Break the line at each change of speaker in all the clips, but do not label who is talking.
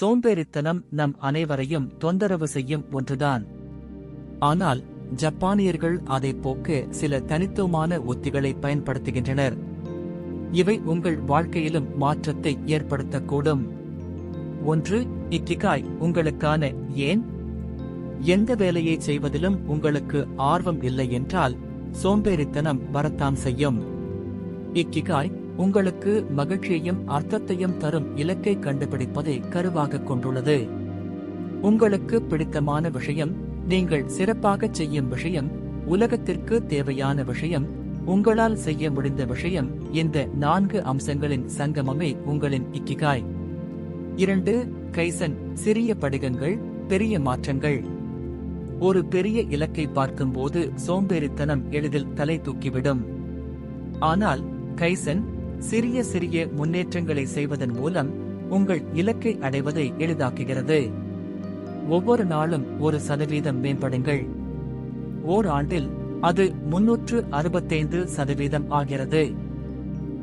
சோம்பேறித்தனம் நம் அனைவரையும் தொந்தரவு செய்யும் ஒன்றுதான். ஆனால் ஜப்பானியர்கள் அதை போக்க சில தனித்துவமான உத்திகளை பயன்படுத்துகின்றனர். இவை உங்கள் வாழ்க்கையிலும் மாற்றத்தை ஏற்படுத்தக்கூடும். ஒன்று இக்கிகாய் உங்களுக்கான ஏன்? எந்த வேலையை செய்வதிலும் உங்களுக்கு ஆர்வம் இல்லை என்றால் சோம்பேறித்தனம் வரத்தான் செய்யும். இக்கிகாய் உங்களுக்கு மகிழ்ச்சியையும் அர்த்தத்தையும் தரும் இலக்கை கண்டுபிடிப்பதை கருவாக கொண்டுள்ளது. உங்களுக்கு பிடித்தமான விஷயம் நீங்கள் சிறப்பாக செய்யும் விஷயம் உலகத்திற்கு தேவையான விஷயம் உங்களால் செய்ய முடிந்த விஷயம் இந்த நான்கு அம்சங்களின் சங்கமமே உங்களின் இக்கிகாய். இரண்டு கைசன் சிறிய படிகங்கள் பெரிய மாற்றங்கள். ஒரு பெரிய இலக்கை பார்க்கும்போது சோம்பேறித்தனம் எளிதில் தலை தூக்கிவிடும். ஆனால் கைசன் சிறிய சிறிய முன்னேற்றங்களை செய்வதன் மூலம் உங்கள் இலக்கை அடைவதை எளிதாக்குகிறது. ஒவ்வொரு நாளும் ஒரு சதவீதம் மேம்படுங்கள். ஓர் ஆண்டில் அது முன்னூற்று அறுபத்தைந்து சதவீதம் ஆகிறது.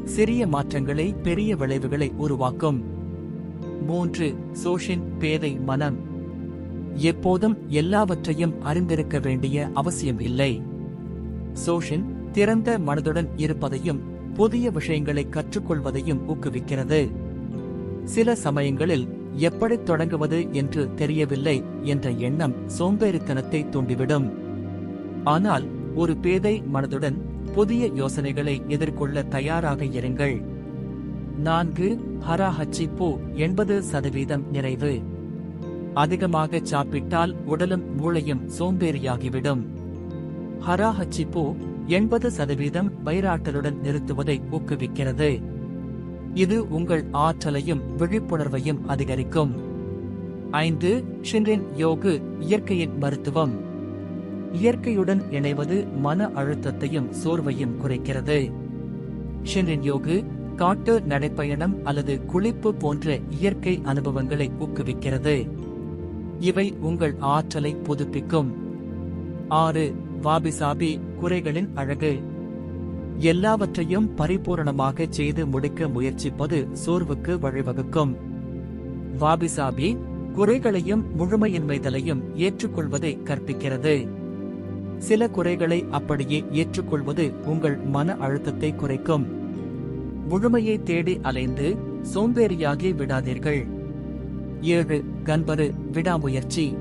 சிறிய மாற்றங்களை பெரிய விளைவுகளை உருவாக்கும். மூன்று சோஷின் பேதை மனம். எப்போதும் எல்லாவற்றையும் அறிந்திருக்க வேண்டிய அவசியம் இல்லை. சோஷின் திறந்த மனதுடன் இருப்பதையும் புதிய விஷயங்களை கற்றுக்கொள்வதையும் ஊக்குவிக்கிறது. சில சமயங்களில் எப்படி தொடங்குவது என்று தெரியவில்லை என்ற எண்ணம் சோம்பேறித்தனத்தை தூண்டிவிடும். ஆனால் ஒரு பேதை மனதுடன் புதிய யோசனைகளை எதிர்கொள்ள தயாராக இருங்கள். நான்கு ஹரா பூ எண்பது சதவீதம் நிறைவு. அதிகமாக சாப்பிட்டால் உடலும் மூளையும் சோம்பேறியாகிவிடும். ஹரா பூ எண்பது சதவீதம் வயிறாற்றலுடன் நிறுத்துவதை ஊக்குவிக்கிறது. இது உங்கள் ஆற்றலையும் விழிப்புணர்வையும் அதிகரிக்கும். ஐந்து ஷின்ரின் யோகு இயற்கையின் மருத்துவம். இயற்கையுடன் இணைவது மன அழுத்தத்தையும் சோர்வையும் குறைக்கிறது. ஷின்ரின் யோகு காட்டு நடைப்பயணம் அல்லது குளிப்பு போன்ற இயற்கை அனுபவங்களை ஊக்குவிக்கிறது. இவை உங்கள் ஆற்றலை புதுப்பிக்கும். ஆறு வாபிசாபி குறைகளின் அழகு. எல்லாவற்றையும் பரிபூரணமாக செய்து முடிக்க முயற்சிப்பது சோர்வுக்கு வழிவகுக்கும். வாபிசாபி குறைகளையும் முழுமையின்மைதலையும் ஏற்றுக்கொள்வதை கற்பிக்கிறது. சில குறைகளை அப்படியே ஏற்றுக்கொள்வது உங்கள் மன அழுத்தத்தை குறைக்கும். முழுமையை தேடி அலைந்து சோம்பேறியாகி விடாதீர்கள். ஏழு கன்பரு விடாமுயற்சி.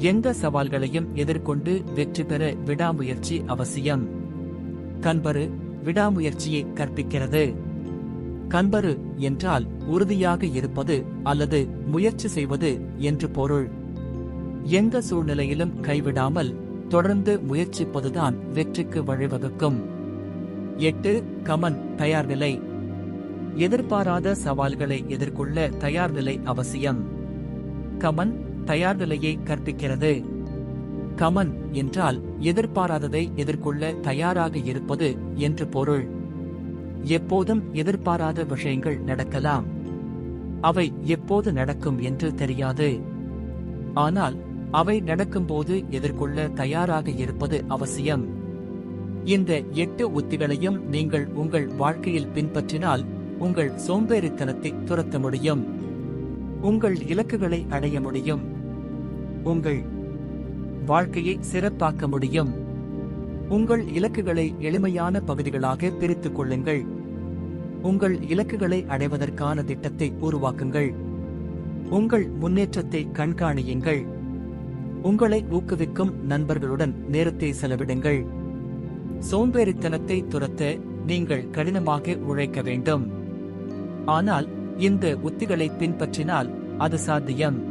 எந்த சவால்களையும் எதிர்கொண்டு வெற்றி பெற விடாமுயற்சி அவசியம். கண்பரு விடாமுயற்சியை கற்பிக்கிறது. கண்பரு என்றால் உறுதியாக இருப்பது அல்லது முயற்சி செய்வது என்று பொருள். எந்த சூழ்நிலையிலும் கைவிடாமல் தொடர்ந்து முயற்சிப்பதுதான் வெற்றிக்கு வழிவகுக்கும். எட்டு கமன் தயார்நிலை எதிர்பாராத சவால்களை எதிர்கொள்ள தயார்நிலை அவசியம். கமன் தயார்நிலையை கற்பிக்கிறது. கமன் என்றால் எதிர்பாராததை எதிர்கொள்ள தயாராக இருப்பது என்று பொருள். எப்போதும் எதிர்பாராத விஷயங்கள் நடக்கலாம். அவை எப்போது நடக்கும் என்று தெரியாது. ஆனால் அவை நடக்கும்போது எதிர்கொள்ள தயாராக இருப்பது அவசியம். இந்த எட்டு உத்திகளையும் நீங்கள் உங்கள் வாழ்க்கையில் பின்பற்றினால் உங்கள் சோம்பேறித்தனத்தை துரத்த முடியும். உங்கள் இலக்குகளை அடைய முடியும். உங்கள் வாழ்க்கையை சிறப்பாக்க முடியும். உங்கள் இலக்குகளை எளிமையான பகுதிகளாக பிரித்துக் கொள்ளுங்கள். உங்கள் இலக்குகளை அடைவதற்கான திட்டத்தை உருவாக்குங்கள். உங்கள் முன்னேற்றத்தை கண்காணியுங்கள். உங்களை ஊக்குவிக்கும் நண்பர்களுடன் நேரத்தை செலவிடுங்கள். சோம்பேறித்தனத்தை துரத்த நீங்கள் கடினமாக உழைக்க வேண்டும். ஆனால் இந்த உத்திகளை பின்பற்றினால் அது சாத்தியம்.